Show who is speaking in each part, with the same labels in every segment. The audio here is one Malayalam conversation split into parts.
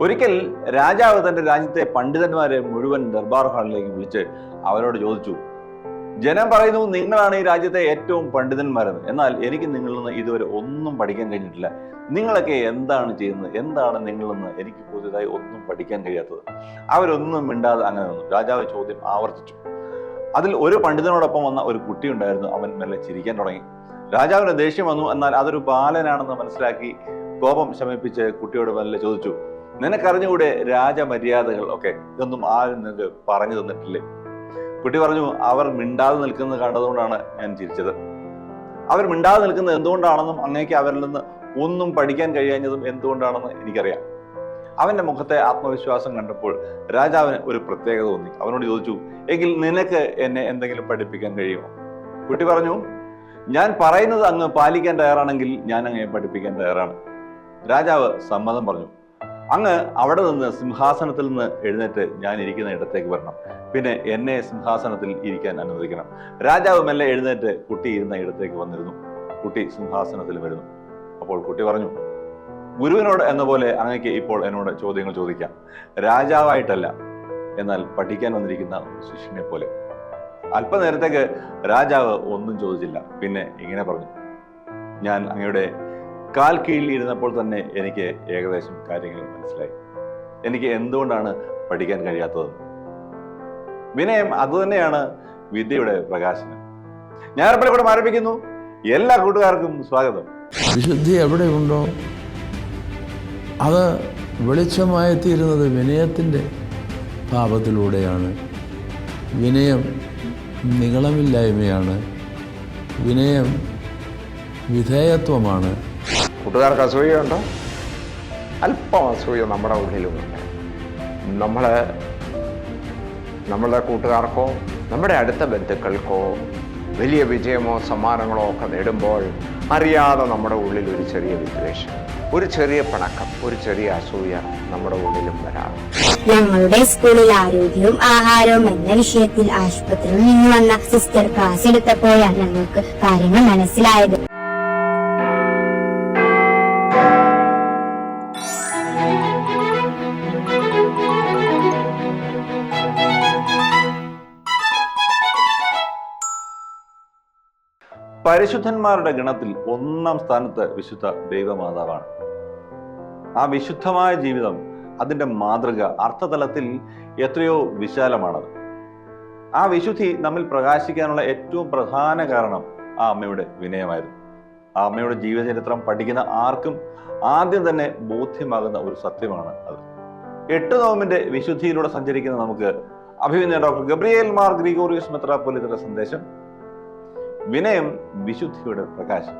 Speaker 1: ഒരിക്കൽ രാജാവ് തന്റെ രാജ്യത്തെ പണ്ഡിതന്മാരെ മുഴുവൻ ദർബാർ ഹാളിലേക്ക് വിളിച്ച് അവരോട് ചോദിച്ചു ജനം പറയുന്നു നിങ്ങളാണ് ഈ രാജ്യത്തെ ഏറ്റവും പണ്ഡിതന്മാരെന്ന്. എന്നാൽ എനിക്ക് നിങ്ങളിൽ നിന്ന് ഇതുവരെ ഒന്നും പഠിക്കാൻ കഴിഞ്ഞിട്ടില്ല. നിങ്ങളൊക്കെ എന്താണ് ചെയ്യുന്നത്? എന്താണ് നിങ്ങളിൽ നിന്ന് എനിക്ക് പുതിയതായി ഒന്നും പഠിക്കാൻ കഴിയാത്തത്? അവരൊന്നും മിണ്ടാതെ അങ്ങനെ നിന്നു. രാജാവ് ചോദ്യം ആവർത്തിച്ചു. അതിൽ ഒരു പണ്ഡിതനോടൊപ്പം വന്ന ഒരു കുട്ടി ഉണ്ടായിരുന്നു. അവൻ മെല്ലെ ചിരിക്കാൻ തുടങ്ങി. രാജാവിന് ദേഷ്യം വന്നു. എന്നാൽ അതൊരു ബാലനാണെന്ന് മനസ്സിലാക്കി കോപം ശമിപ്പിച്ച് കുട്ടിയോട് മെല്ലെ ചോദിച്ചു നിനക്കറിഞ്ഞുകൂടെ രാജമര്യാദകൾ ഒക്കെ? ഇതൊന്നും ആരും നിനക്ക് പറഞ്ഞു തന്നിട്ടില്ലേ? കുട്ടി പറഞ്ഞു അവർ മിണ്ടാതെ നിൽക്കുന്നത് കണ്ടതുകൊണ്ടാണ് ഞാൻ ചിരിച്ചത്. അവർ മിണ്ടാതെ നിൽക്കുന്നത് എന്തുകൊണ്ടാണെന്നും അങ്ങേക്ക് അവരിൽ നിന്ന് ഒന്നും പഠിക്കാൻ കഴിയാഞ്ഞതും എന്തുകൊണ്ടാണെന്ന് എനിക്കറിയാം. അവന്റെ മുഖത്തെ ആത്മവിശ്വാസം കണ്ടപ്പോൾ രാജാവിന് ഒരു പ്രത്യേകത തോന്നി. അവനോട് ചോദിച്ചു എങ്കിൽ നിനക്ക് എന്നെ എന്തെങ്കിലും പഠിപ്പിക്കാൻ കഴിയുമോ? കുട്ടി പറഞ്ഞു ഞാൻ പറയുന്നത് അങ്ങ് പാലിക്കാൻ തയ്യാറാണെങ്കിൽ ഞാൻ അങ്ങയെ പഠിപ്പിക്കാൻ തയ്യാറാണ്. രാജാവ് സമ്മതം പറഞ്ഞു. അങ്ങ് അവിടെ നിന്ന് സിംഹാസനത്തിൽ നിന്ന് എഴുന്നേറ്റ് ഞാൻ ഇരിക്കുന്ന ഇടത്തേക്ക് വരണം. പിന്നെ എന്നെ സിംഹാസനത്തിൽ ഇരിക്കാൻ അനുവദിക്കണം. രാജാവ് മെല്ലെ എഴുന്നേറ്റ് കുട്ടി ഇരുന്ന ഇടത്തേക്ക് വന്നിരുന്നു. കുട്ടി സിംഹാസനത്തിൽ വരുന്നു. അപ്പോൾ കുട്ടി പറഞ്ഞു ഗുരുവിനോട് എന്ന പോലെ അങ്ങക്ക് ഇപ്പോൾ എന്നോട് ചോദ്യങ്ങൾ ചോദിക്കാം. രാജാവായിട്ടല്ല എന്നാൽ പഠിക്കാൻ വന്നിരിക്കുന്ന ശിഷ്യനെ പോലെ. അല്പനേരത്തേക്ക് രാജാവ് ഒന്നും ചോദിച്ചില്ല. പിന്നെ ഇങ്ങനെ പറഞ്ഞു ഞാൻ അങ്ങയുടെ കാൽ കീഴിൽ ഇരുന്നപ്പോൾ തന്നെ എനിക്ക് ഏകദേശം കാര്യങ്ങൾ മനസ്സിലായി. എനിക്ക് എന്തുകൊണ്ടാണ് പഠിക്കാൻ കഴിയാത്തത് വിനയം അതുതന്നെയാണ് വിദ്യയുടെ പ്രകാശനം. ഞായറപ്പള്ളിക്കൂടെ ആരംഭിക്കുന്നു എല്ലാ കൂട്ടുകാർക്കും സ്വാഗതം.
Speaker 2: വിശുദ്ധി എവിടെയുണ്ടോ? അത് വെളിച്ചമായി തീരുന്നത് വിനയത്തിന്റെ താപത്തിലൂടെയാണ് വിനയം നികളമില്ലായ്മയാണ് വിനയം വിധേയത്വമാണ്.
Speaker 3: കൂട്ടുകാർക്ക് അസൂയുണ്ടോ? അല്പം അസൂയ നമ്മുടെ ഉള്ളിലുമുണ്ട് നമ്മൾ നമ്മളുടെ കൂട്ടുകാർക്കോ നമ്മുടെ അടുത്ത ബന്ധുക്കൾക്കോ വലിയ വിജയമോ സമ്മാനങ്ങളോ ഒക്കെ നേടുമ്പോൾ അറിയാതെ നമ്മുടെ ഉള്ളിൽ ഒരു ചെറിയ വിദ്വേഷം ഒരു ചെറിയ പിണക്കം ഒരു ചെറിയ അസൂയ നമ്മുടെ ഉള്ളിലും വരാം.
Speaker 4: ഞങ്ങളുടെ സ്കൂളിൽ ആരോഗ്യവും ആഹാരവും എന്ന വിഷയത്തിൽ ആശുപത്രിയിൽ നിന്ന് വന്ന സിസ്റ്റർ ക്ലാസ് എടുത്തപ്പോഴാണ് ഞങ്ങൾക്ക് കാര്യങ്ങൾ മനസ്സിലായത്.
Speaker 1: പരിശുദ്ധന്മാരുടെ ഗണത്തിൽ ഒന്നാം സ്ഥാനത്ത് വിശുദ്ധ ദൈവമാതാവാണ്. ആ വിശുദ്ധമായ ജീവിതം അതിന്റെ മാതൃക അർത്ഥതലത്തിൽ എത്രയോ വിശാലമാണത്. ആ വിശുദ്ധി നമ്മിൽ പ്രകാശിക്കാനുള്ള ഏറ്റവും പ്രധാന കാരണം ആ അമ്മയുടെ വിനയമായിരുന്നു. ആ അമ്മയുടെ ജീവചരിത്രം പഠിക്കുന്ന ആർക്കും ആദ്യം തന്നെ ബോധ്യമാകുന്ന ഒരു സത്യമാണ് അത്. എട്ട് നോമിന്റെ വിശുദ്ധിയിലൂടെ സഞ്ചരിക്കുന്ന നമുക്ക് അഭിനന്ദ ഡോക്ടർ ഗബ്രിയേൽ മാർ ഗ്രിഗോറിയസ് മെത്രാപ്പൊലിത്തയുടെ സന്ദേശം വിനയം വിശുദ്ധിയുടെ പ്രകാശം.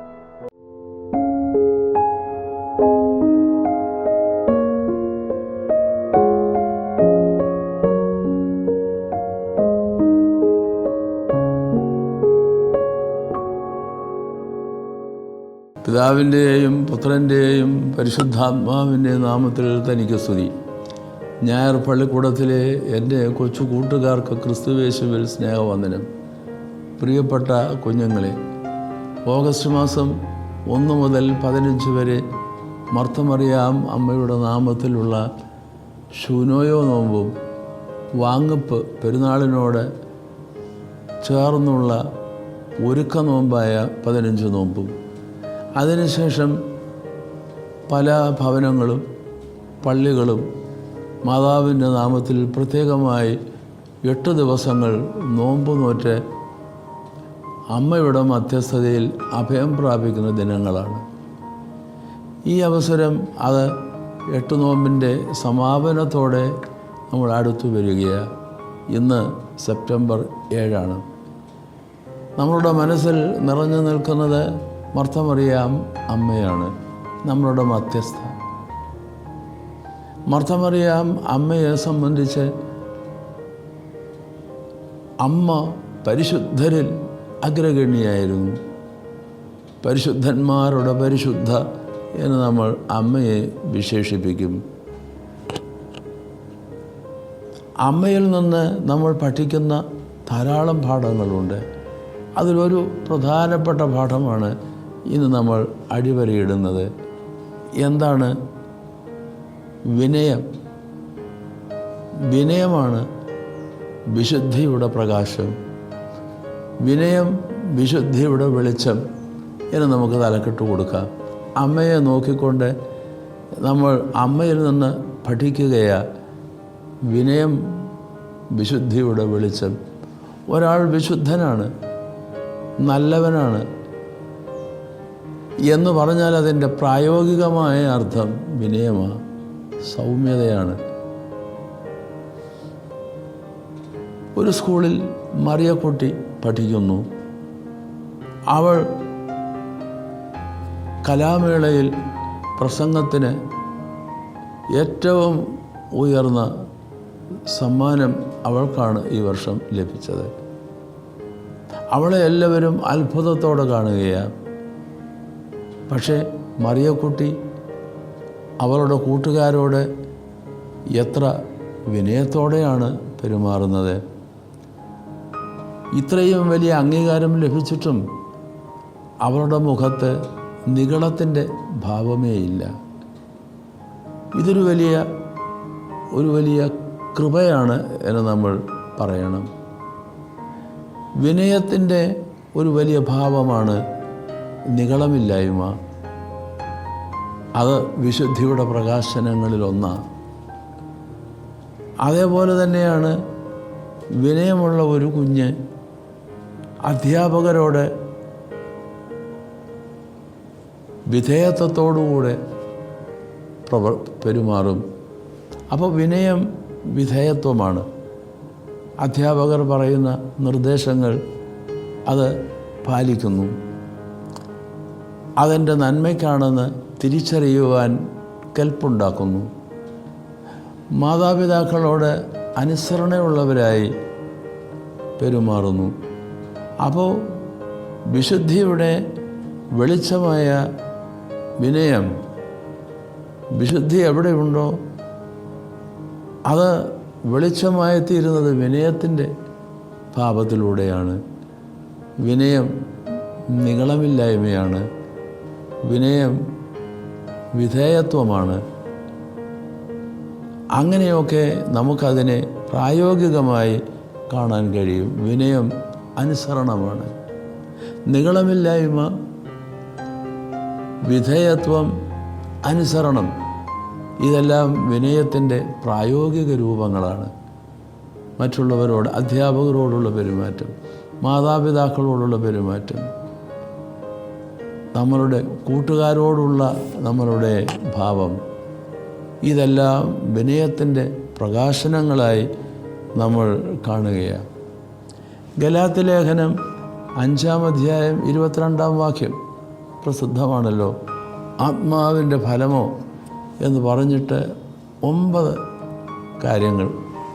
Speaker 2: പിതാവിന്റെയും പുത്രന്റെയും പരിശുദ്ധാത്മാവിന്റെ നാമത്തിൽ തനിക്ക് സ്തുതി. ഞായർ പള്ളിക്കൂടത്തിലെ എന്റെ കൊച്ചു കൂട്ടുകാർക്ക് ക്രിസ്തുവേശുവിൽ സ്നേഹവന്ദനം. പ്രിയപ്പെട്ട കുഞ്ഞുങ്ങളെ ഓഗസ്റ്റ് മാസം ഒന്ന് മുതൽ പതിനഞ്ച് വരെ മർത്തമറിയാം അമ്മയുടെ നാമത്തിലുള്ള ശൂനോയോ നോമ്പും വാങ്ങപ്പ് പെരുന്നാളിനോട് ചേർന്നുള്ള ഒരുക്ക നോമ്പായ പതിനഞ്ച് നോമ്പും. അതിനുശേഷം പല ഭവനങ്ങളും പള്ളികളും മാതാവിന്റെ നാമത്തിൽ പ്രത്യേകമായി എട്ട് ദിവസങ്ങൾ നോമ്പ് നോറ്റ് അമ്മയുടെ മധ്യസ്ഥതയിൽ അഭയം പ്രാപിക്കുന്ന ദിനങ്ങളാണ്. ഈ അവസരം അത് എട്ട് നോമ്പിന്റെ സമാപനത്തോടെ നമ്മൾ അടുത്തു വരികയാണ്. ഇന്ന് സെപ്റ്റംബർ ഏഴാണ്. നമ്മളുടെ മനസ്സിൽ നിറഞ്ഞു നിൽക്കുന്നത് മർത്തമറിയാം അമ്മയാണ് നമ്മളുടെ മധ്യസ്ഥ മർത്തമറിയാം അമ്മയെ സംബന്ധിച്ച് അമ്മ പരിശുദ്ധരിൽ അഗ്രഗണ്യായിരുന്നു പരിശുദ്ധന്മാരുടെ പരിശുദ്ധ എന്ന് നമ്മൾ അമ്മയെ വിശേഷിപ്പിക്കും. അമ്മയിൽ നിന്ന് നമ്മൾ പഠിക്കുന്ന ധാരാളം പാഠങ്ങളുണ്ട്. അതിലൊരു പ്രധാനപ്പെട്ട പാഠമാണ് ഇന്ന് നമ്മൾ അടിവരയിടുന്നത്. എന്താണ്? വിനയം. വിനയമാണ് വിശുദ്ധിയുടെ പ്രകാശം. വിനയം വിശുദ്ധിയുടെ വെളിച്ചം എന്ന് നമുക്ക് തലക്കെട്ട് കൊടുക്കാം. അമ്മയെ നോക്കിക്കൊണ്ട് നമ്മൾ അമ്മയിൽ നിന്ന് പഠിക്കുകയാ. വിനയം വിശുദ്ധിയുടെ വെളിച്ചം. ഒരാൾ വിശുദ്ധനാണ് നല്ലവനാണ് എന്ന് പറഞ്ഞാൽ അതിന്റെ പ്രായോഗികമായ അർത്ഥം വിനയമാണ് സൗമ്യതയാണ്. ഒരു സ്കൂളിൽ മറിയക്കുട്ടി പഠിക്കുന്നു. അവൾ കലാമേളയിൽ പ്രസംഗത്തിന് ഏറ്റവും ഉയർന്ന സമ്മാനം അവൾക്കാണ് ഈ വർഷം ലഭിച്ചത്. അവളെ എല്ലാവരും അത്ഭുതത്തോടെ കാണുകയാണ്. പക്ഷേ മറിയക്കുട്ടി അവളുടെ കൂട്ടുകാരോട് എത്ര വിനയത്തോടെയാണ് പെരുമാറുന്നത്? ഇത്രയും വലിയ അംഗീകാരം ലഭിച്ചിട്ടും അവരുടെ മുഖത്ത് നികളത്തിന്റെ ഭാവമേ ഇല്ല. ഇതൊരു വലിയ ഒരു വലിയ കൃപയാണ് എന്ന് നമ്മൾ പറയണം. വിനയത്തിന്റെ ഒരു വലിയ ഭാവമാണ് നികളമില്ലായ്മ അത് വിശുദ്ധിയുടെ പ്രകാശനങ്ങളിലൊന്നാണ് അതേപോലെ തന്നെയാണ് വിനയമുള്ള ഒരു കുഞ്ഞ് അധ്യാപകരോട് വിധേയത്വത്തോടുകൂടെ പ്രവർ പെരുമാറും. അപ്പോൾ വിനയം വിധേയത്വമാണ്. അധ്യാപകർ പറയുന്ന നിർദ്ദേശങ്ങൾ അത് പാലിക്കുന്നു. അതെന്റെ നന്മയ്ക്കാണെന്ന് തിരിച്ചറിയുവാൻ കെൽപ്പുണ്ടാക്കുന്നു. മാതാപിതാക്കളോട് അനുസരണയുള്ളവരായി പെരുമാറുന്നു. അപ്പോൾ വിശുദ്ധിയുടെ വെളിച്ചമായ വിനയം വിശുദ്ധി എവിടെയുണ്ടോ അത് വെളിച്ചമായി തീരുന്നത് വിനയത്തിന്റെ പാപത്തിലൂടെയാണ് വിനയം നികളമില്ലായ്മയാണ് വിനയം വിധേയത്വമാണ്. അങ്ങനെയൊക്കെ നമുക്കതിനെ പ്രായോഗികമായി കാണാൻ കഴിയും. വിനയം അനുസരണമാണ്. നികളമില്ലായ്മ വിധേയത്വം അനുസരണം ഇതെല്ലാം വിനയത്തിന്റെ പ്രായോഗിക രൂപങ്ങളാണ്. മറ്റുള്ളവരോട് അധ്യാപകരോടുള്ള പെരുമാറ്റം മാതാപിതാക്കളോടുള്ള പെരുമാറ്റം നമ്മളുടെ കൂട്ടുകാരോടുള്ള നമ്മളുടെ ഭാവം ഇതെല്ലാം വിനയത്തിന്റെ പ്രകാശനങ്ങളായി നമ്മൾ കാണുകയാണ്. ഗലാത്തി ലേഖനം അഞ്ചാം അധ്യായം ഇരുപത്തിരണ്ടാം വാക്യം പ്രസിദ്ധമാണല്ലോ. ആത്മാവിന്റെ ഫലമോ എന്ന് പറഞ്ഞിട്ട് ഒമ്പത് കാര്യങ്ങൾ.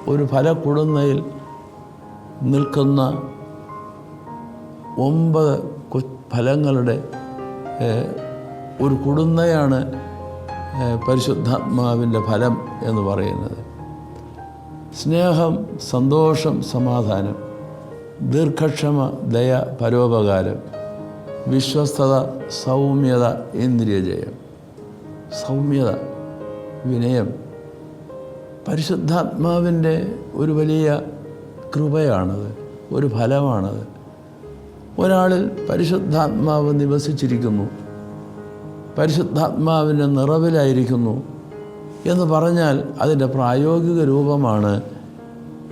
Speaker 2: ഒരു ഫലക്കുടുന്നയിൽ നിൽക്കുന്ന ഒമ്പത് ഫലങ്ങളുടെ ഒരു കുടുന്നയാണ് പരിശുദ്ധാത്മാവിന്റെ ഫലം എന്ന് പറയുന്നത്. സ്നേഹം സന്തോഷം സമാധാനം. ദീർഘക്ഷമ ദയ പരോപകാരം വിശ്വസ്തത സൗമ്യത ഇന്ദ്രിയജയം സൗമ്യത വിനയം പരിശുദ്ധാത്മാവിന്റെ ഒരു വലിയ കൃപയാണത് ഒരു ഫലമാണത്. ഒരാളിൽ പരിശുദ്ധാത്മാവ് നിവസിച്ചിരിക്കുന്നു പരിശുദ്ധാത്മാവിന്റെ നിറവിലായിരിക്കുന്നു എന്ന് പറഞ്ഞാൽ അതിന്റെ പ്രായോഗിക രൂപമാണ്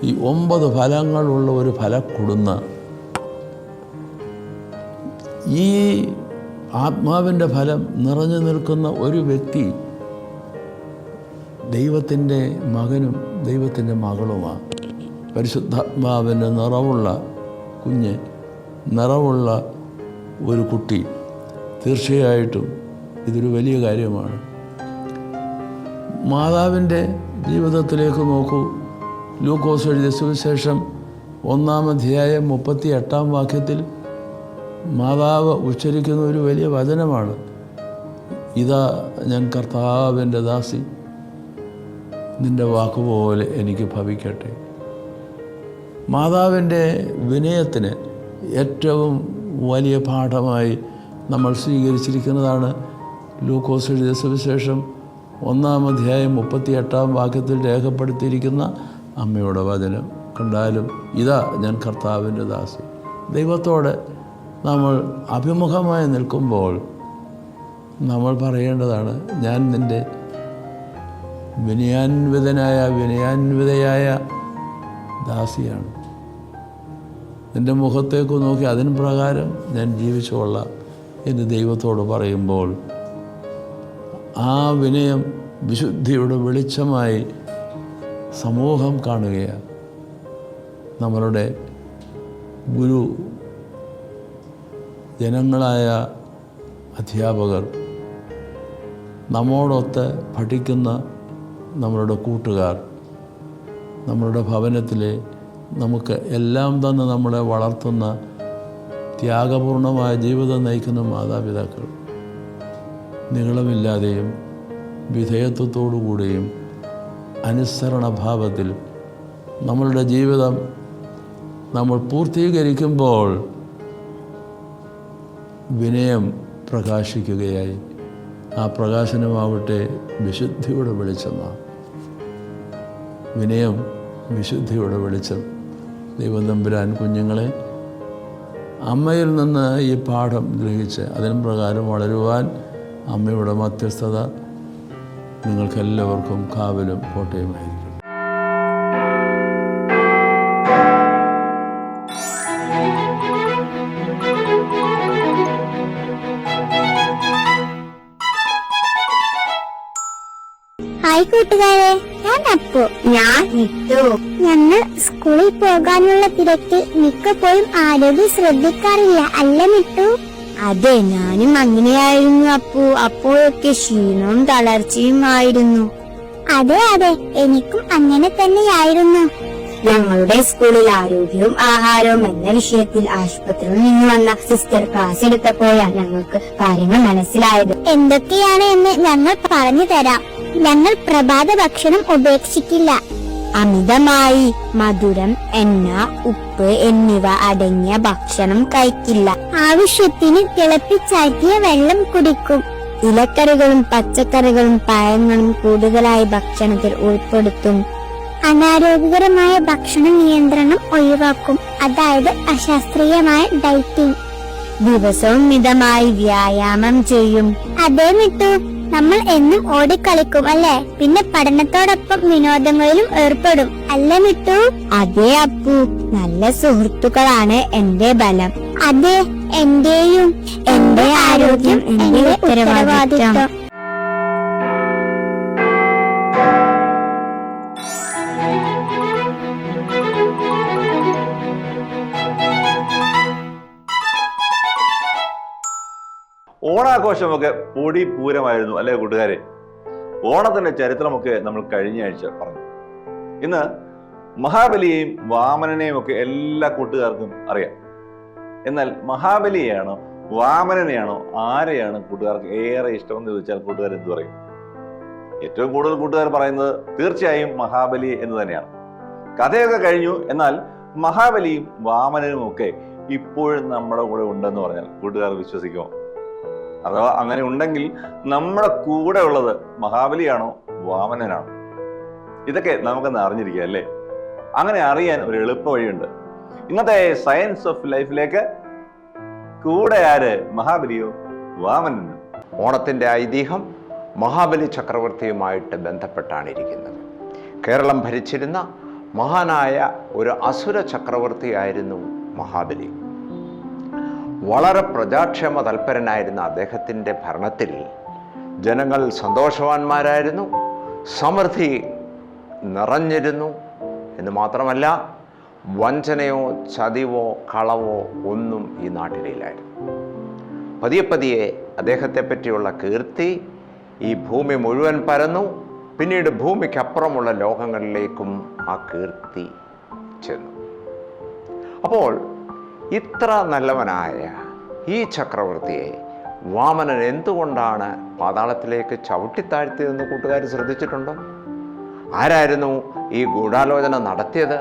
Speaker 2: ഈ ഒമ്പത് ഫലങ്ങളുള്ള ഒരു ഫലക്കുടുന്ന ഈ ആത്മാവിന്റെ ഫലം നിറഞ്ഞു നിൽക്കുന്ന ഒരു വ്യക്തി ദൈവത്തിന്റെ മകനും ദൈവത്തിന്റെ മകളുമാണ് പരിശുദ്ധാത്മാവിന്റെ നിറവുള്ള കുഞ്ഞ് നിറവുള്ള ഒരു കുട്ടി. തീർച്ചയായിട്ടും ഇതൊരു വലിയ കാര്യമാണ്. മാതാവിന്റെ ജീവിതത്തിലേക്ക് നോക്കൂ. ലൂക്കോസ് എഴുതിയ സുവിശേഷം ഒന്നാം അധ്യായം മുപ്പത്തി എട്ടാം വാക്യത്തിൽ മാതാവ് ഉച്ചരിക്കുന്ന ഒരു വലിയ വചനമാണ്. ഇതാ ഞാൻ കർത്താവിന്റെ ദാസി. നിന്റെ വാക്കുപോലെ എനിക്ക് ഭവിക്കട്ടെ. മാതാവിന്റെ വിനയത്തിന് ഏറ്റവും വലിയ പാഠമായി നമ്മൾ സ്വീകരിച്ചിരിക്കുന്നതാണ് ലൂക്കോസ് എഴുതിയ സുവിശേഷം ഒന്നാം അധ്യായം മുപ്പത്തി എട്ടാം വാക്യത്തിൽ രേഖപ്പെടുത്തിയിരിക്കുന്ന അമ്മയുടെ വചനം കണ്ടാലും ഇതാ ഞാൻ കർത്താവിന്റെ ദാസി ദൈവത്തോടെ നമ്മൾ അഭിമുഖമായി നിൽക്കുമ്പോൾ നമ്മൾ പറയേണ്ടതാണ് ഞാൻ നിന്റെ വിനയാൻവിതനായ വിനയാൻവിതയായ ദാസിയാണ്. നിന്റെ മുഖത്തേക്ക് നോക്കി അതിന് പ്രകാരം ഞാൻ ജീവിച്ചുകൊള്ളാം എന്ന് ദൈവത്തോട് പറയുമ്പോൾ ആ വിനയം വിശുദ്ധിയുടെ വെളിച്ചമായി സമൂഹം കാണുകയാണ്. നമ്മളുടെ ഗുരു ജനങ്ങളായ അധ്യാപകർ നമ്മോടൊത്ത് പഠിക്കുന്ന നമ്മളുടെ കൂട്ടുകാർ നമ്മളുടെ ഭവനത്തിലെ നമുക്ക് എല്ലാം തന്നെ നമ്മളെ വളർത്തുന്ന ത്യാഗപൂർണമായ ജീവിതം നയിക്കുന്ന മാതാപിതാക്കൾ. നീളമില്ലാതെയും വിധേയത്വത്തോടുകൂടിയും അനുസരണഭാവത്തിൽ നമ്മളുടെ ജീവിതം നമ്മൾ പൂർത്തീകരിക്കുമ്പോൾ വിനയം പ്രകാശിക്കുകയായി. ആ പ്രകാശനമാവട്ടെ വിശുദ്ധിയുടെ വെളിച്ചമാണ്. വിനയം വിശുദ്ധിയുടെ വെളിച്ചം. ദൈവം തമ്പുരാൻ കുഞ്ഞുങ്ങളെ അമ്മയിൽ നിന്ന് ഈ പാഠം ഗ്രഹിച്ച് അതിന് പ്രകാരം വളരുവാൻ അമ്മയുടെ മധ്യസ്ഥത നിങ്ങൾക്കെല്ലാവർക്കും കാവലും കോട്ടയുമായിരിക്കും
Speaker 5: ഹായ് കൂട്ടുകാരെ ഞാൻ അപ്പു.
Speaker 4: ഞാൻ നിത്തു.
Speaker 5: ഞങ്ങൾ സ്കൂളിൽ പോകാനുള്ള തിരക്കിൽ മിക്കപ്പോഴും ആരോഗ്യം ശ്രദ്ധിക്കാറില്ല അല്ല മിട്ടു?
Speaker 4: അതെ ഞാനും അങ്ങനെയായിരുന്നു അപ്പു. അപ്പോഴൊക്കെ ക്ഷീണവും തളർച്ചയും ആയിരുന്നു
Speaker 5: അതെ അതെ എനിക്കും അങ്ങനെ തന്നെയായിരുന്നു.
Speaker 4: ഞങ്ങളുടെ സ്കൂളിൽ ആരോഗ്യവും ആഹാരവും എന്ന വിഷയത്തിൽ ആശുപത്രിയിൽ നിന്ന് വന്ന സിസ്റ്റർ ക്ലാസ് എടുത്തപ്പോഴാണ് ഞങ്ങൾക്ക് കാര്യങ്ങൾ മനസ്സിലായത്.
Speaker 5: എന്തൊക്കെയാണ് എന്ന് ഞങ്ങൾ പറഞ്ഞു തരാം. ഞങ്ങൾ പ്രഭാത ഭക്ഷണം ഉപേക്ഷിക്കില്ല
Speaker 4: അമിതമായി മധുരം എണ്ണ ഉപ്പ് എന്നിവ അടങ്ങിയ ഭക്ഷണം കഴിക്കില്ല.
Speaker 5: ആവശ്യത്തിന് തിളപ്പിച്ചാറ്റിയ വെള്ളം കുടിക്കും.
Speaker 4: ഇലക്കറികളും പച്ചക്കറികളും പഴങ്ങളും കൂടുതലായി ഭക്ഷണത്തിൽ ഉൾപ്പെടുത്തും.
Speaker 5: അനാരോഗ്യകരമായ ഭക്ഷണ നിയന്ത്രണം ഒഴിവാക്കും. അതായത് അശാസ്ത്രീയമായ ഡയറ്റിംഗ്.
Speaker 4: ദിവസവും മിതമായി വ്യായാമം ചെയ്യും.
Speaker 5: അതേ മിട്ടു നമ്മൾ എന്നും ഓടിക്കളിക്കും അല്ലേ? പിന്നെ പഠനത്തോടൊപ്പം വിനോദങ്ങളിലും ഏർപ്പെടും. അല്ലേ മിട്ടു?
Speaker 4: അതെ അപ്പു. നല്ല സുഹൃത്തുക്കളാണ് എന്റെ ബലം.
Speaker 5: അതെ എന്റെയും
Speaker 4: എന്റെ ആരോഗ്യം എന്റെ ഉത്തരവാദിത്വം.
Speaker 1: ഓണാഘോഷമൊക്കെ പൊടി പൂരമായിരുന്നു അല്ലേ കൂട്ടുകാരെ? ഓണത്തിന്റെ ചരിത്രമൊക്കെ നമ്മൾ കഴിഞ്ഞ ആഴ്ച പറഞ്ഞു. ഇന്ന് മഹാബലിയെയും വാമനനെയും ഒക്കെ എല്ലാ കൂട്ടുകാർക്കും അറിയാം. എന്നാൽ മഹാബലിയെയാണോ വാമനനെയാണോ ആരെയാണ് കൂട്ടുകാർക്ക് ഏറെ ഇഷ്ടമെന്ന് ചോദിച്ചാൽ കൂട്ടുകാർ എന്ത് പറയും? ഏറ്റവും കൂടുതൽ കൂട്ടുകാർ പറയുന്നത് തീർച്ചയായും മഹാബലി എന്ന് തന്നെയാണ്. കഥയൊക്കെ കഴിഞ്ഞു എന്നാൽ മഹാബലിയും വാമനനും ഒക്കെ ഇപ്പോഴും നമ്മുടെ കൂടെ ഉണ്ടെന്ന് പറഞ്ഞാൽ കൂട്ടുകാർ വിശ്വസിക്കുമോ? അഥവാ അങ്ങനെ ഉണ്ടെങ്കിൽ നമ്മുടെ കൂടെ ഉള്ളത് മഹാബലിയാണോ? വാമനനാണോ? ഇതൊക്കെ നമുക്കൊന്ന് അറിഞ്ഞിരിക്കുക അല്ലേ? അങ്ങനെ അറിയാൻ ഒരു എളുപ്പ വഴിയുണ്ട്. ഇന്നത്തെ സയൻസ് ഓഫ് ലൈഫിലേക്ക് കൂടെ ആര്? മഹാബലിയോ? വാമനനോ
Speaker 3: ഓണത്തിന്റെ ഐതിഹ്യം മഹാബലി ചക്രവർത്തിയുമായിട്ട് ബന്ധപ്പെട്ടാണ് ഇരിക്കുന്നത്. കേരളം ഭരിച്ചിരുന്ന മഹാനായ ഒരു അസുര ചക്രവർത്തിയായിരുന്നു മഹാബലി. വളരെ പ്രജാക്ഷേമ തൽപരനായിരുന്ന അദ്ദേഹത്തിന്റെ ഭരണത്തിൽ ജനങ്ങൾ സന്തോഷവാന്മാരായിരുന്നു സമൃദ്ധി നിറഞ്ഞിരുന്നു എന്ന് മാത്രമല്ല വഞ്ചനയോ ചതിവോ കളവോ ഒന്നും ഈ നാട്ടിലില്ലായിരുന്നു. പതിയെ പതിയെ അദ്ദേഹത്തെ പറ്റിയുള്ള കീർത്തി ഈ ഭൂമി മുഴുവൻ പരന്നു പിന്നീട് ഭൂമിക്കപ്പുറമുള്ള ലോകങ്ങളിലേക്കും ആ കീർത്തി ചെന്നു. അപ്പോൾ ഇത്ര നല്ലവനായ ഈ ചക്രവർത്തിയെ വാമനൻ എന്തുകൊണ്ടാണ് പാതാളത്തിലേക്ക് ചവിട്ടിത്താഴ്ത്തിയതെന്ന് കൂട്ടുകാർ ശ്രദ്ധിച്ചിട്ടുണ്ടോ? ആരായിരുന്നു ഈ ഗൂഢാലോചന നടത്തിയത്?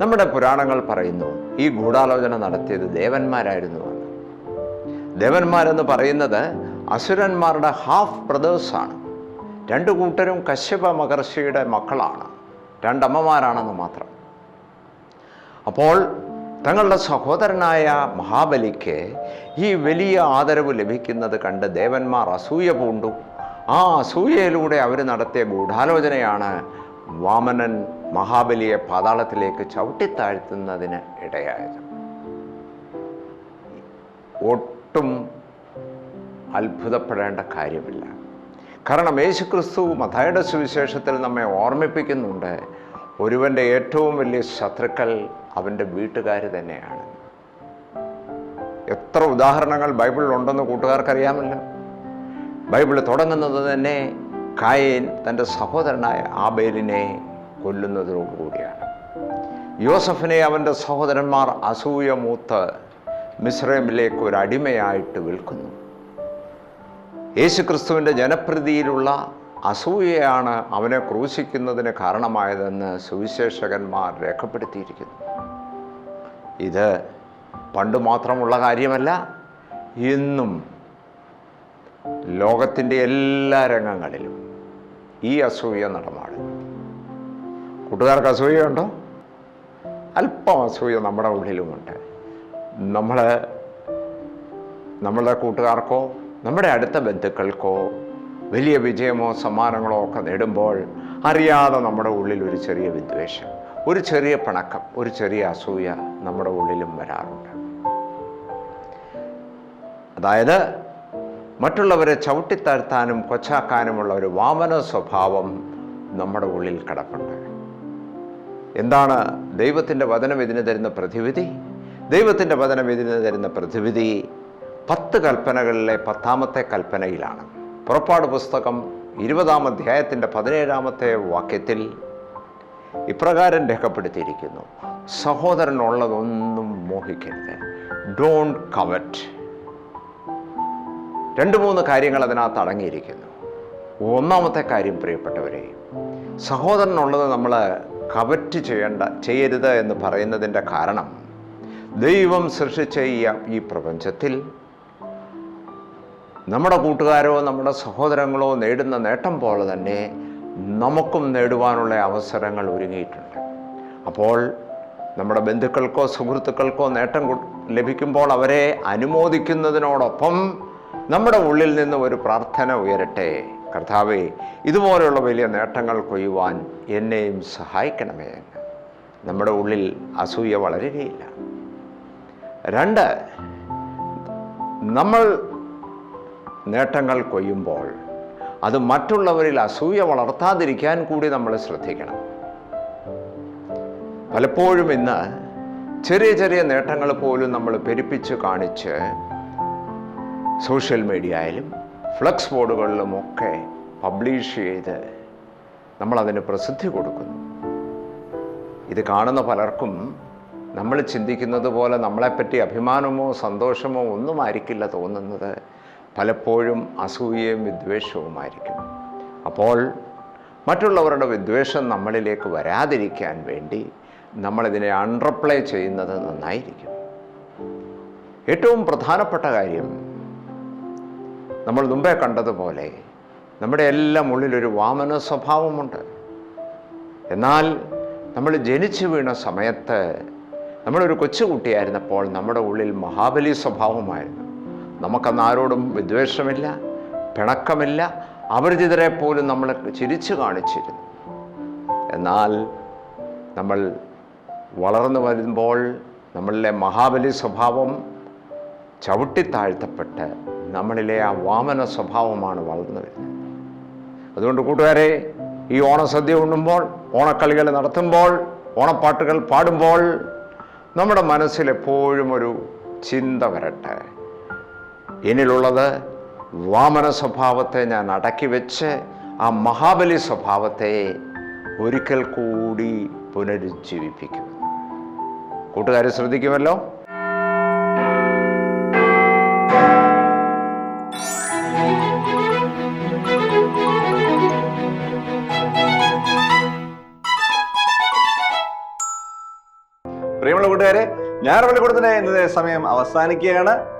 Speaker 3: നമ്മുടെ പുരാണങ്ങൾ പറയുന്നു ഈ ഗൂഢാലോചന നടത്തിയത് ദേവന്മാരായിരുന്നു ദേവന്മാരെന്ന് പറയുന്നത് അസുരന്മാരുടെ ഹാഫ് ബ്രദേഴ്സാണ് രണ്ട് കൂട്ടരും കശ്യപ മഹർഷിയുടെ മക്കളാണ്. രണ്ടമ്മമാരാണെന്ന് മാത്രം. അപ്പോൾ തങ്ങളുടെ സഹോദരനായ മഹാബലിക്ക് ഈ വലിയ ആദരവ് ലഭിക്കുന്നത് കണ്ട് ദേവന്മാർ അസൂയ പൂണ്ടു. ആ അസൂയയിലൂടെ അവർ നടത്തിയ ഗൂഢാലോചനയാണ് വാമനൻ മഹാബലിയെ പാതാളത്തിലേക്ക് ചവിട്ടിത്താഴ്ത്തുന്നതിന് ഇടയായത്. ഒട്ടും അത്ഭുതപ്പെടേണ്ട കാര്യമില്ല. കാരണം യേശുക്രിസ്തു മഥായുടെ സുവിശേഷത്തിൽ നമ്മെ ഓർമ്മിപ്പിക്കുന്നുണ്ട്. ഒരുവന്റെ ഏറ്റവും വലിയ ശത്രുക്കൾ അവന്റെ വീട്ടുകാർ തന്നെയാണ്. എത്ര ഉദാഹരണങ്ങൾ ബൈബിളിൽ ഉണ്ടെന്ന് കൂട്ടുകാർക്കറിയാമല്ലോ. ബൈബിൾ തുടങ്ങുന്നത് തന്നെ കായേൻ തന്റെ സഹോദരനായ ആബേലിനെ കൊല്ലുന്നതിനോടുകൂടിയാണ് യോസഫിനെ അവന്റെ സഹോദരന്മാർ അസൂയ മൂത്ത് മിസ്രൈമിലേക്ക് ഒരു അടിമയായിട്ട് വിൽക്കുന്നു. യേശുക്രിസ്തുവിന്റെ ജനപ്രീതിയിലുള്ള അസൂയയാണ് അവനെ ക്രൂശിക്കുന്നതിന് കാരണമായതെന്ന് സുവിശേഷകന്മാർ രേഖപ്പെടുത്തിയിരിക്കുന്നു. ഇത് പണ്ട് മാത്രമുള്ള കാര്യമല്ല ഇന്നും ലോകത്തിന്റെ എല്ലാ രംഗങ്ങളിലും ഈ അസൂയ നടമാണ് കൂട്ടുകാർക്ക് അസൂയയുണ്ടോ? അല്പം അസൂയ നമ്മുടെ ഉള്ളിലുമുണ്ട്. നമ്മൾ നമ്മളുടെ കൂട്ടുകാർക്കോ നമ്മുടെ അടുത്ത ബന്ധുക്കൾക്കോ വലിയ വിജയമോ സമ്മാനങ്ങളോ ഒക്കെ നേടുമ്പോൾ അറിയാതെ നമ്മുടെ ഉള്ളിൽ ഒരു ചെറിയ വിദ്വേഷം ഒരു ചെറിയ പിണക്കം ഒരു ചെറിയ അസൂയ നമ്മുടെ ഉള്ളിലും വരാറുണ്ട്. അതായത് മറ്റുള്ളവരെ ചവിട്ടിത്താഴ്ത്താനും കൊച്ചാക്കാനുമുള്ള ഒരു വാമന സ്വഭാവം നമ്മുടെ ഉള്ളിൽ കിടപ്പുണ്ട്. എന്താണ് ദൈവത്തിന്റെ വചനം ഇതിന് തരുന്ന പ്രതിവിധി? ദൈവത്തിന്റെ വചനം ഇതിന് തരുന്ന പ്രതിവിധി പത്ത് കൽപ്പനകളിലെ പത്താമത്തെ കൽപ്പനയിലാണ്. പുറപ്പാട് പുസ്തകം ഇരുപതാം അധ്യായത്തിന്റെ പതിനേഴാമത്തെ വാക്യത്തിൽ ഇപ്രകാരം രേഖപ്പെടുത്തിയിരിക്കുന്നു. സഹോദരനുള്ളതൊന്നും മോഹിക്കരുത്. ഡോണ്ട് കവറ്റ് രണ്ട് മൂന്ന് കാര്യങ്ങൾ അതിനകത്ത് അടങ്ങിയിരിക്കുന്നു. ഒന്നാമത്തെ കാര്യം പ്രിയപ്പെട്ടവരെ സഹോദരനുള്ളത് നമ്മൾ കവറ്റ് ചെയ്യേണ്ട ചെയ്യരുത് എന്ന് പറയുന്നതിന്റെ കാരണം ദൈവം സൃഷ്ടിച്ച ഈ പ്രപഞ്ചത്തിൽ നമ്മുടെ കൂട്ടുകാരോ നമ്മുടെ സഹോദരങ്ങളോ നേടുന്ന നേട്ടം പോലെ തന്നെ നമുക്കും നേടുവാനുള്ള അവസരങ്ങൾ ഒരുങ്ങിയിട്ടുണ്ട്. അപ്പോൾ നമ്മുടെ ബന്ധുക്കൾക്കോ സുഹൃത്തുക്കൾക്കോ നേട്ടം ലഭിക്കുമ്പോൾ അവരെ അനുമോദിക്കുന്നതിനോടൊപ്പം നമ്മുടെ ഉള്ളിൽ നിന്ന് ഒരു പ്രാർത്ഥന ഉയരട്ടെ. കർത്താവെ ഇതുപോലെയുള്ള വലിയ നേട്ടങ്ങൾ കൊയ്യുവാൻ എന്നെയും സഹായിക്കണമേ. നമ്മുടെ ഉള്ളിൽ അസൂയ വളരുകയില്ല. രണ്ട് നമ്മൾ നേട്ടങ്ങൾ കൊയ്യുമ്പോൾ അത് മറ്റുള്ളവരിൽ അസൂയ വളർത്താതിരിക്കാൻ കൂടി നമ്മൾ ശ്രദ്ധിക്കണം. പലപ്പോഴും ഇന്ന് ചെറിയ ചെറിയ നേട്ടങ്ങൾ പോലും നമ്മൾ പെരുപ്പിച്ച് കാണിച്ച് സോഷ്യൽ മീഡിയയിലും ഫ്ലക്സ് ബോർഡുകളിലും ഒക്കെ പബ്ലിഷ് ചെയ്ത് നമ്മളതിന് പ്രസിദ്ധി കൊടുക്കുന്നു. ഇത് കാണുന്ന പലർക്കും നമ്മൾ ചിന്തിക്കുന്നത് പോലെ നമ്മളെപ്പറ്റി അഭിമാനമോ സന്തോഷമോ ഒന്നും ആയിരിക്കില്ല തോന്നുന്നത്. പലപ്പോഴും അസൂയയും വിദ്വേഷവുമായിരിക്കും. അപ്പോൾ മറ്റുള്ളവരുടെ വിദ്വേഷം നമ്മളിലേക്ക് വരാതിരിക്കാൻ വേണ്ടി നമ്മളിതിനെ അൺറപ്ലൈ ചെയ്യുന്നത് നന്നായിരിക്കും. ഏറ്റവും പ്രധാനപ്പെട്ട കാര്യം നമ്മൾ മുമ്പേ കണ്ടതുപോലെ നമ്മുടെ എല്ലാം ഉള്ളിലൊരു വാമന സ്വഭാവമുണ്ട്. എന്നാൽ നമ്മൾ ജനിച്ചു വീണ സമയത്ത് നമ്മളൊരു കൊച്ചുകുട്ടിയായിരുന്നപ്പോൾ നമ്മുടെ ഉള്ളിൽ മഹാബലി സ്വഭാവമായിരുന്നു. നമുക്കന്ന് ആരോടും വിദ്വേഷമില്ല പിണക്കമില്ല. അപരിചിതരെ പോലും നമ്മൾ ചിരിച്ചു കാണിച്ചിരുന്നു. എന്നാൽ നമ്മൾ വളർന്നു വരുമ്പോൾ നമ്മളിലെ മഹാബലി സ്വഭാവം ചവിട്ടിത്താഴ്ത്തപ്പെട്ട് നമ്മളിലെ ആ വാമന സ്വഭാവമാണ് വളർന്നു വരുന്നത്. അതുകൊണ്ട് കൂട്ടുകാരെ ഈ ഓണസദ്യ ഉണ്ണുമ്പോൾ ഓണക്കളികൾ നടത്തുമ്പോൾ ഓണപ്പാട്ടുകൾ പാടുമ്പോൾ നമ്മുടെ മനസ്സിലെപ്പോഴും ഒരു ചിന്ത വരട്ടെ. എന്നിലുള്ളത് വാമന സ്വഭാവത്തെ ഞാൻ അടക്കി വെച്ച് ആ മഹാബലി സ്വഭാവത്തെ ഒരിക്കൽ കൂടി പുനരുജ്ജീവിപ്പിക്കും കൂട്ടുകാർ ശ്രദ്ധിക്കുമല്ലോ?
Speaker 1: പ്രിയമുള്ള കൂട്ടുകാരെ ഞായറുപള്ളിക്കൂടത്തിന്റെ ഇന്നത്തെ സമയം അവസാനിക്കുകയാണ്.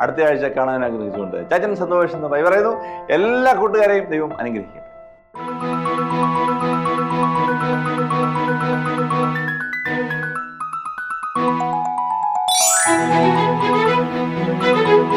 Speaker 1: അടുത്ത ആഴ്ച കാണാൻ ആഗ്രഹിച്ചുകൊണ്ട് ചാച്ചൻ സന്തോഷം എന്ന് പറയുന്നു എല്ലാ കൂട്ടുകാരെയും ദൈവം അനുഗ്രഹിക്കും
Speaker 5: Thank you.